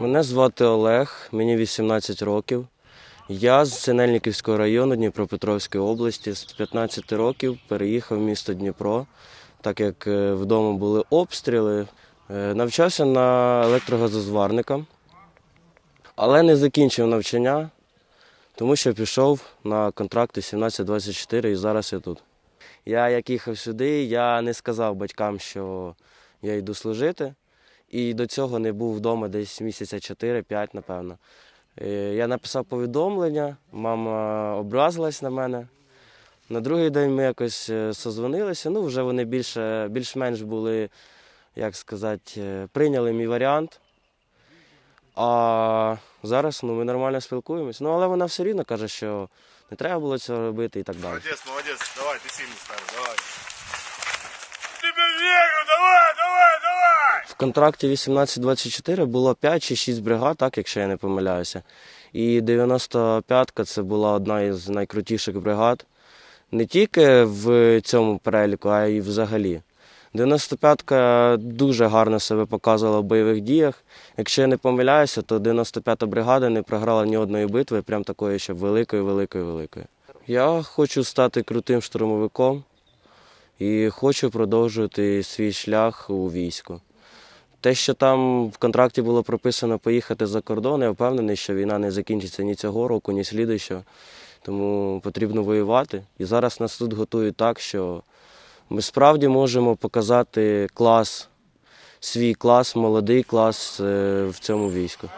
Мене звати Олег, мені 18 років. Я з Синельниківського району Дніпропетровської області з 15 років переїхав в місто Дніпро, так як е, вдома були обстріли. Е, Навчався на електрогазозварника, але не закінчив навчання, тому що пішов на контракт 17-24 і зараз я тут. Я як їхав сюди, я не сказав батькам, що я йду служити. І до цього не був вдома десь місяця 4-5, напевно. Е, Я написав повідомлення, мама образилась на мене. На другий день ми якось е, созвонилися. Ну, вже вони більше, більш-менш були, як сказати, е, прийняли мій варіант. А зараз ну, ми нормально спілкуємося. Ну, але вона все рівно каже, що не треба було цього робити і так далі. Молодец, молодец. Давай, ты сильный старый, давай. Тебе верю, давай, давай, давай! В Контракті 18-24 було 5 чи 6 бригад, так, якщо я не помиляюся. І 95-ка це була одна із найкрутіших бригад. Не тільки в цьому переліку, а й взагалі. 95-ка дуже гарно себе показувала в бойових діях. Якщо я не помиляюся, то 95-та бригада не програла ні одної битви, прям такої, щоб великої, великої, великої. Я хочу стати крутим штурмовиком і хочу продовжувати свій шлях у війську. Те, що там в контракті було прописано поїхати за кордон, я впевнений, що війна не закінчиться ні цього року, ні слідуючого. Тому потрібно воювати. І зараз нас тут готують так, що ми справді можемо показати клас, свій клас, молодий клас е, в цьому війську.